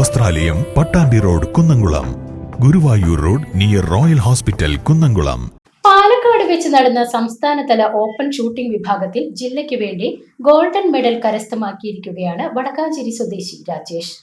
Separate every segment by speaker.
Speaker 1: കലാലയം Pattambi road Kunnamkulam. Guruvayur road near royal hospital Kunnamkulam.
Speaker 2: Palakkad വെച്ച് നടന്ന സംസ്ഥാനതല ഓപ്പൺ ഷൂട്ടിംഗ് വിഭാഗത്തിൽ ജില്ലയ്ക്ക് വേണ്ടി ഗോൾഡൻ മെഡൽ കരസ്ഥമാക്കിയിരിക്കുകയാണ് വടക്കാഞ്ചേരി സ്വദേശി രാജേഷ്.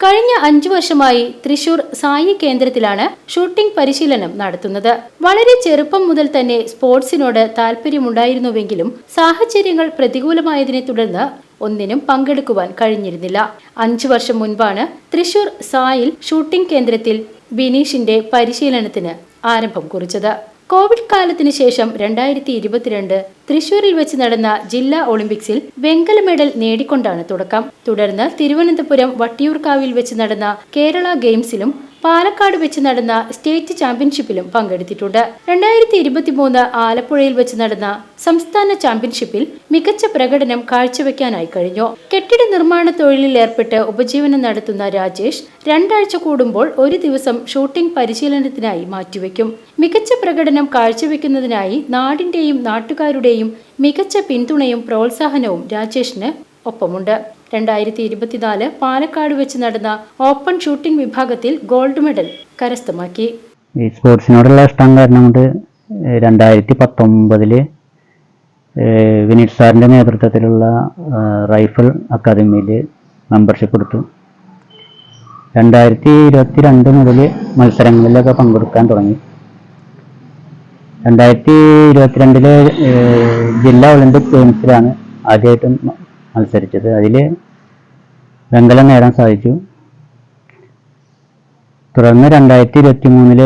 Speaker 2: കഴിഞ്ഞ അഞ്ചു വർഷമായി തൃശൂർ സായി കേന്ദ്രത്തിലാണ് ഷൂട്ടിംഗ് പരിശീലനം നടത്തുന്നത്. വളരെ ചെറുപ്പം മുതൽ തന്നെ സ്പോർട്സിനോട് താല്പര്യമുണ്ടായിരുന്നുവെങ്കിലും സാഹചര്യങ്ങൾ പ്രതികൂലമായതിനെ തുടർന്ന് ഒന്നിനും പങ്കെടുക്കുവാൻ കഴിഞ്ഞിരുന്നില്ല. അഞ്ചു വർഷം മുൻപാണ് തൃശൂർ സായിൽ ഷൂട്ടിംഗ് കേന്ദ്രത്തിൽ ബിനീഷിന്റെ പരിശീലനത്തിന് ആരംഭം കുറിച്ചത്. കോവിഡ് കാലത്തിന് ശേഷം രണ്ടായിരത്തി ഇരുപത്തിരണ്ട് തൃശൂരിൽ വെച്ച് നടന്ന ജില്ലാ ഒളിമ്പിക്സിൽ വെങ്കല മെഡൽ നേടിക്കൊണ്ടാണ് തുടക്കം. തുടർന്ന് തിരുവനന്തപുരം വട്ടിയൂർക്കാവിൽ വെച്ച് നടന്ന കേരള ഗെയിംസിലും പാലക്കാട് വെച്ച് നടന്ന സ്റ്റേറ്റ് ചാമ്പ്യൻഷിപ്പിലും പങ്കെടുത്തിട്ടുണ്ട്. രണ്ടായിരത്തി ഇരുപത്തിമൂന്ന് ആലപ്പുഴയിൽ വെച്ച് നടന്ന സംസ്ഥാന ചാമ്പ്യൻഷിപ്പിൽ മികച്ച പ്രകടനം കാഴ്ചവെക്കാനായി കഴിഞ്ഞു. കെട്ടിട നിർമ്മാണ തൊഴിലിൽ ഏർപ്പെട്ട് ഉപജീവനം നടത്തുന്ന രാജേഷ് രണ്ടാഴ്ച കൂടുമ്പോൾ ഒരു ദിവസം ഷൂട്ടിംഗ് പരിശീലനത്തിനായി മാറ്റിവെക്കും. മികച്ച പ്രകടനം കാഴ്ചവെക്കുന്നതിനായി നാടിന്റെയും നാട്ടുകാരുടെയും മികച്ച പിന്തുണയും പ്രോത്സാഹനവും രാജേഷിന് ഒപ്പമുണ്ട്. രണ്ടായിരത്തി ഇരുപത്തിനാല് പാലക്കാട് വെച്ച് നടന്ന ഓപ്പൺ ഷൂട്ടിംഗ് വിഭാഗത്തിൽ ഗോൾഡ് മെഡൽ കരസ്ഥമാക്കി.
Speaker 3: ഈ സ്പോർട്സിനോടുള്ള ഇഷ്ടം കാരണം കൊണ്ട് രണ്ടായിരത്തി പത്തൊമ്പതിൽ വിനീത് സാറിന്റെ നേതൃത്വത്തിലുള്ള റൈഫിൾ അക്കാദമിയിൽ മെമ്പർഷിപ്പ് എടുത്തു. രണ്ടായിരത്തി ഇരുപത്തി രണ്ട് മുതൽ മത്സരങ്ങളിലൊക്കെ പങ്കെടുക്കാൻ തുടങ്ങി. രണ്ടായിരത്തി ഇരുപത്തിരണ്ടിലെ ജില്ലാ ഒളിമ്പിക് ഗെയിംസിലാണ് ആദ്യമായിട്ടും മത്സരിച്ചത്. അതിൽ വെങ്കലം നേടാൻ സാധിച്ചു. തുടർന്ന് രണ്ടായിരത്തി ഇരുപത്തി മൂന്നിൽ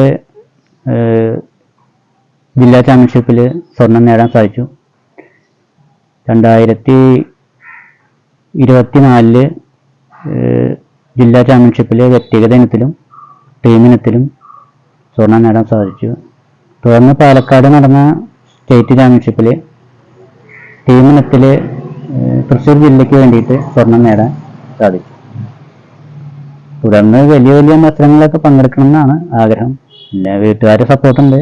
Speaker 3: ജില്ലാ ചാമ്പ്യൻഷിപ്പിൽ സ്വർണം നേടാൻ സാധിച്ചു. രണ്ടായിരത്തി ഇരുപത്തിനാലിൽ ജില്ലാ ചാമ്പ്യൻഷിപ്പിൽ വ്യക്തിഗത ഇനത്തിലും ടീം ഇനത്തിലും സ്വർണം നേടാൻ സാധിച്ചു. തുടർന്ന് പാലക്കാട് നടന്ന സ്റ്റേറ്റ് ചാമ്പ്യൻഷിപ്പിൽ ടീം ഇനത്തിൽ തൃശ്ശൂർ ജില്ലയ്ക്ക് വേണ്ടിയിട്ട് സ്വർണം നേടാൻ സാധിച്ചു. തുടർന്ന് വലിയ വലിയ മത്സരങ്ങളിലൊക്കെ പങ്കെടുക്കണം എന്നാണ് ആഗ്രഹം. പിന്നെ വീട്ടുകാരുടെ സപ്പോർട്ടുണ്ട്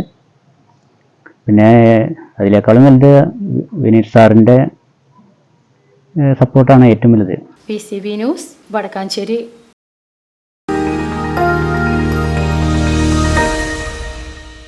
Speaker 3: പിന്നെ അതിനേക്കാളും വലുത് വിനീത് സാറിന്റെ സപ്പോർട്ടാണ് ഏറ്റവും വലുത്.
Speaker 2: P C B news Vadakkanchery.